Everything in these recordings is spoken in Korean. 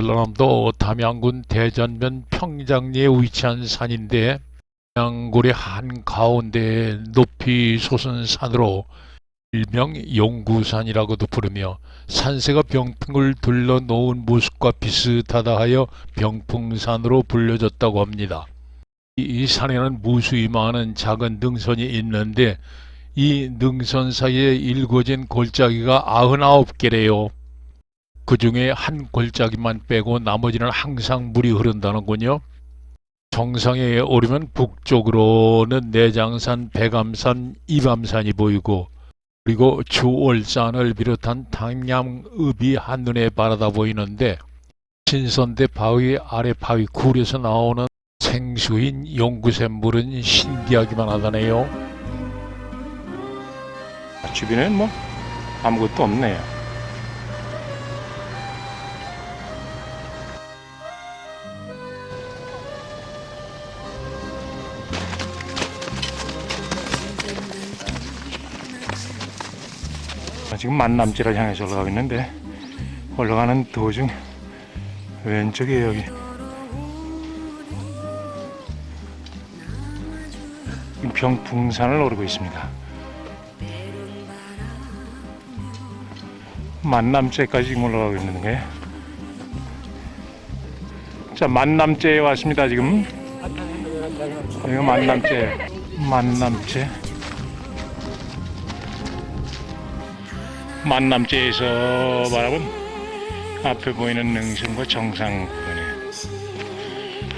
전라남도 담양군 대전면 평장리에 위치한 산인데 양골의 한 가운데 높이 솟은 산으로 일명 용구산이라고도 부르며 산세가 병풍을 둘러 놓은 모습과 비슷하다 하여 병풍산으로 불려졌다고 합니다. 이- 이 산에는 무수히 많은 작은 능선이 있는데 이 능선 사이에 일궈진 골짜기가 99개래요. 그 중에 한 골짜기만 빼고 나머지는 항상 물이 흐른다는군요. 정상에 오르면 북쪽으로는 내장산, 백암산, 이밤산이 보이고 그리고 주월산을 비롯한 당양읍이 한눈에 바라다 보이는데 신선대 바위 아래 바위 굴에서 나오는 생수인 용구샘물은 신기하기만 하다네요. 주변에는 뭐 아무것도 없네요. 지금 만남지를 향해서 올라가고 있는데 올라가는 도중 왼쪽에 여기 병풍산을 오르고 있습니다. 만남제까지 지금 올라가고 있는 거예요. 자, 만남제에 왔습니다, 지금. 여기가 만남제. 만남제. 만남제에서 바라본 앞에 보이는 능선과 정상 부분이에요.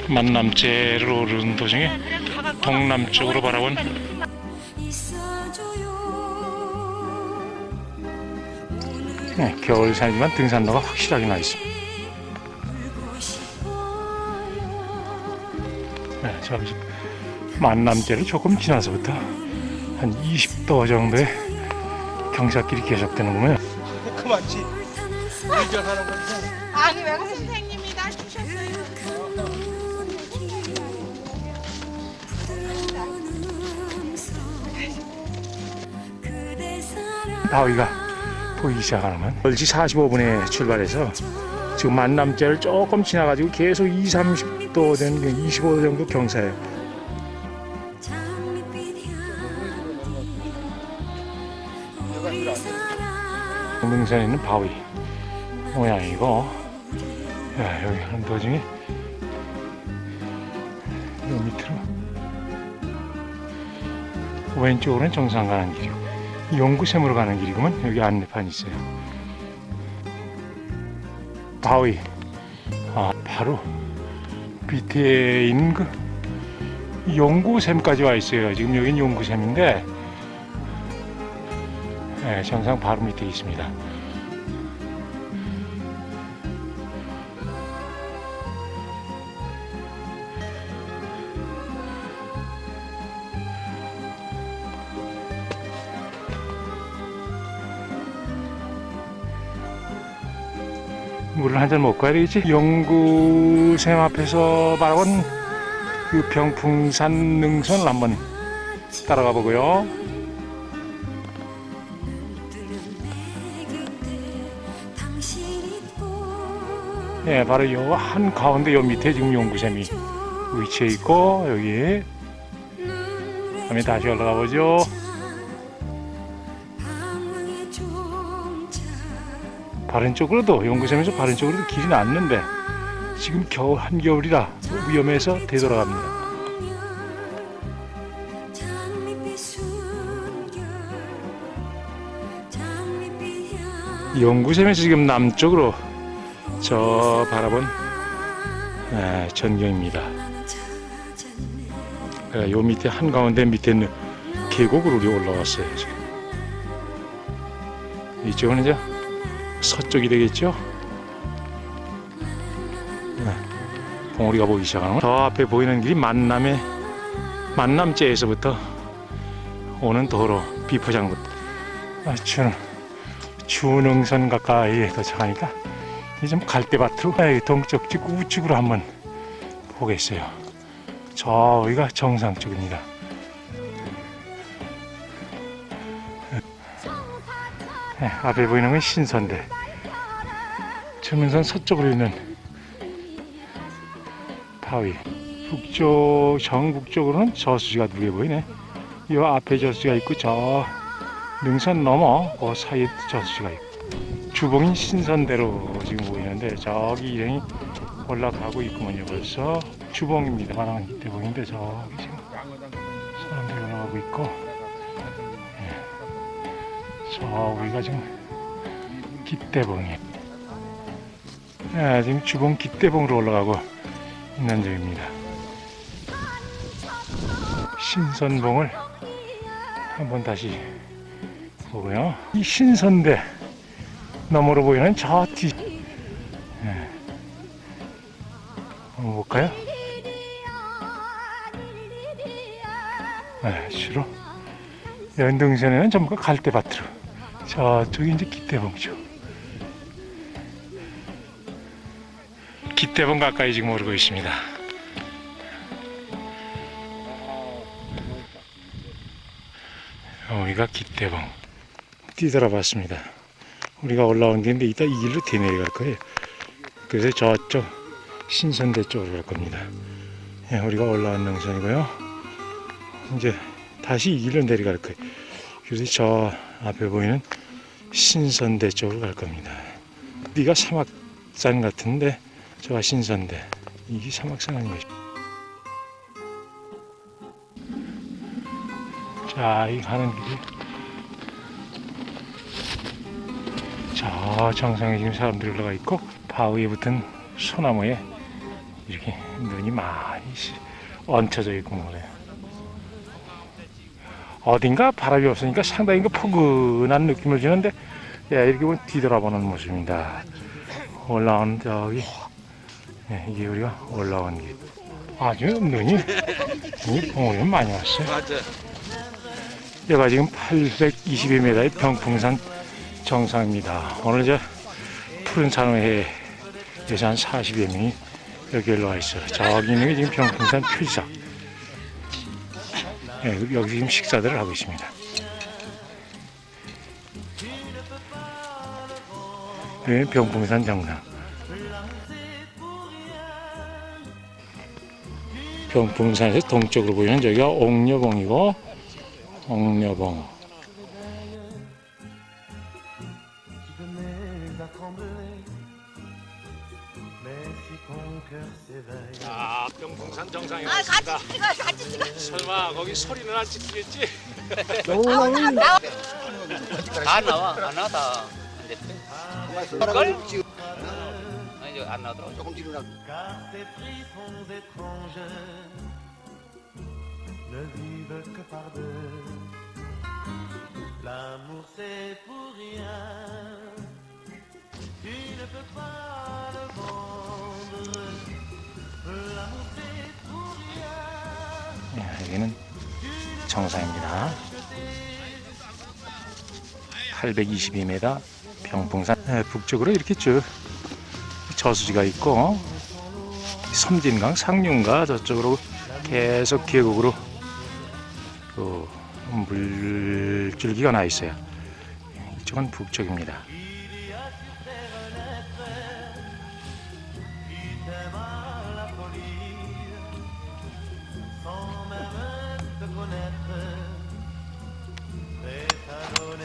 만남제를 오르는 도중에 동남쪽으로 바라본 네, 겨울산이지만 등산로가 확실하게 나 있습니다. 네, 만남제를 조금 지나서부터 한 20도 정도의 경사길이 계속되는군요. 그만지 의전하는 건데 아니 왜 선생님이 날 주셨어요? 바위가 보이기 시작하면 멀지 45분에 출발해서 지금 만남제를 조금 지나가지고 계속 2, 30도 되는 25도 정도 경사예요. 능선에 있는 바위. 모양이고. 야, 여기 하는 도중에. 요 밑으로. 왼쪽으로는 정상 가는 길이고 용구샘으로 가는 길이구만. 여기 안내판 있어요. 바위. 아 바로 밑에 있는 그 용구샘까지 와 있어요. 지금 여긴 용구샘인데 네, 정상 바로 밑에 있습니다. 물을 한 잔 먹고 가야 되겠지? 용구샘 앞에서 바라본 그 병풍산 능선을 한번 따라가 보고요 네, 바로 요 한 가운데 요 밑에 지금 용구샘이 위치해 있고 여기 그다음에 다시 올라가 보죠. 바른 쪽으로도 용구샘에서 바른 쪽으로도 길이 났는데 지금 겨울 한겨울이라 위험해서 되돌아갑니다. 용구샘에서 지금 남쪽으로 저 바라본 에, 전경입니다. 에, 요 밑에 한 가운데 밑에 있는 계곡으로 우리 올라왔어요. 지금. 이쪽은 이제 서쪽이 되겠죠. 네, 봉우리가 보이기 시작하는 저 앞에 보이는 길이 만남의 만남제에서부터 오는 도로 비포장로 아, 주, 주능선 가까이에 도착하니까 이제 좀 갈대밭으로 아, 동쪽 쪽 우측으로 한번 보겠어요. 저기가 정상 쪽입니다. 네, 앞에 보이는 건 신선대. 주문선 서쪽으로 있는 바위. 북쪽 정북쪽으로는 저수지가 두 개 보이네. 이 앞에 저수지가 있고 저 능선 넘어 그 사이에 저수지가 있고 주봉인 신선대로 지금 보이는데 저기 일행이 올라가고 있구먼요 벌써 주봉입니다. 말하는 기대봉인데 저기 지금 사람들이 올라가고 있고 예. 저 우리가 지금 기대봉이 예, 지금 주봉 기대봉으로 올라가고 있는 중입니다. 신선봉을 한번 다시 보고요. 이 신선대 너머로 보이는 저 뒤. 예. 한번 볼까요? 네, 주로 연등선에는 전부 가 갈대밭으로 저쪽이 이제 기대봉이죠. 기대봉 가까이 지금 오르고 있습니다. 여기가 기대봉 뒤돌아봤습니다. 우리가 올라온 길인데 이따 이 길로 뒤내려갈 거예요. 그래서 저쪽 신선대 쪽으로 갈 겁니다. 예, 우리가 올라온 능선이고요. 이제 다시 이 길로 내려갈 거예요. 그래서 저 앞에 보이는 신선대 쪽으로 갈 겁니다. 네가 사막산 같은데 저가 신선대 이게 사막산 아닌가 자, 이 가는 길이 저 정상에 지금 사람들이 올라가 있고 바위에 붙은 소나무에 이렇게 눈이 많이 씨- 얹혀져 있고 뭐래요. 어딘가 바람이 없으니까 상당히 그 포근한 느낌을 주는데 야, 이렇게 보면 뒤돌아보는 모습입니다. 올라오는 저기 예, 이게 우리가 올라온 길. 아주 눈이 눈이 붕어리 많이 왔어요. 맞아. 여기가 지금 822m의 병풍산 정상입니다. 오늘 저 푸른 산호회 한 40여 명이 여기 올라와 있어요. 게 지금 병풍산 표지사. 예, 여기 지금 식사들을 하고 있습니다. 여기 병풍산 정상. 병풍산에서 동쪽으로 보이는 저기가 옥녀봉이고 옥녀봉. Trembler. Mais si ton cœur s'éveille, 아, 병풍산 정상에 아 같이 찍어 같이 찍어 설마 거기 소리는 안 찍히겠지? 안 나와 안 나다 걸? 아니 저안 나오더라고 조금 뒤로 나 car ces frissons étranges ne vivent que par deux. L'amour c'est pour rien. 여기는 정상입니다. 822m 병풍산 예, 북쪽으로 이렇게 쭉 저수지가 있고 섬진강 상류인가 저쪽으로 계속 계곡으로 그 물줄기가 나 있어요. 이쪽은 북쪽입니다.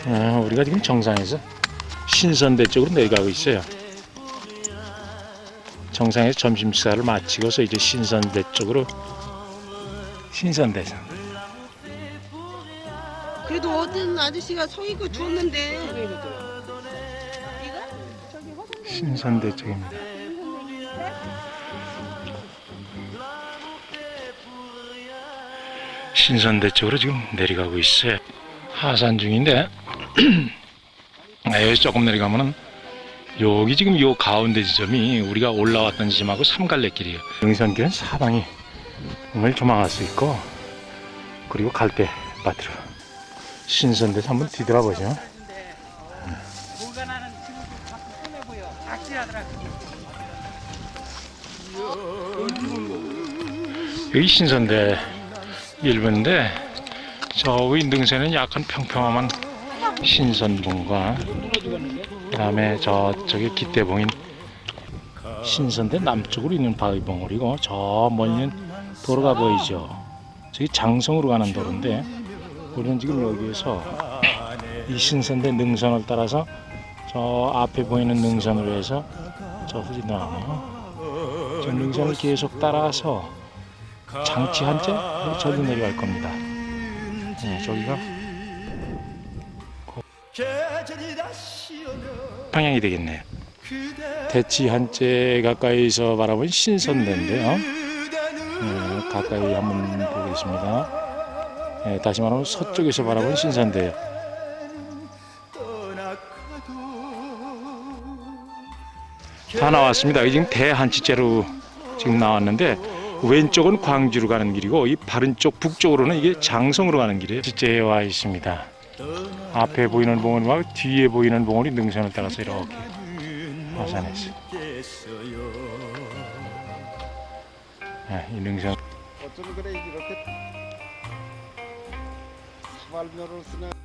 아, 우리가 지금 정상에서 신선대 쪽으로 내려가고 있어요. 정상에서 점심 식사를 마치고서 이제 신선대 쪽으로 신선대 그래도 어떤 아저씨가 서 있고 줬는데 신선대 쪽입니다. 신선대 쪽으로 지금 내려가고 있어요. 하산 중인데 아, 여기 조금 내려가면은 여기 지금 요 가운데 지점이 우리가 올라왔던 지점하고 삼갈래길이에요. 영선길은 사방이 을 조망할 수 있고 그리고 갈대 밭으로 신선대에서 한번 뒤돌아보죠. 여기 신선대 일부인데 저 윈등산은 약간 평평함한 신선봉과 그 다음에 저쪽에 기대봉인 신선대 남쪽으로 있는 바위 봉우리고 저 멀리는 도로가 보이죠. 저기 장성으로 가는 도로인데 우리는 지금 여기에서 이 신선대 능선을 따라서 저 앞에 보이는 능선으로 해서 저 후진 나오네요. 저 능선을 계속 따라서 장치 한째 저기 내려갈 겁니다. 네, 저기가 방향이 되겠네요. 대치 한째 가까이서 바라본 신선대인데요. 네, 가까이 한번 보겠습니다. 네, 다시 말하면 서쪽에서 바라본 신선대예요. 다 나왔습니다. 지금 대한치째로 지금 나왔는데 왼쪽은 광주로 가는 길이고 이 바른 쪽 북쪽으로는 이게 장성으로 가는 길이에요. 치째에 와 있습니다. 앞에 보이는 봉우리와 뒤에 보이는 봉우리 능선을 따라서 이렇게 화산했어. 네, 이 능선 어쩌면 그래 이렇게 사발면을 쓰냐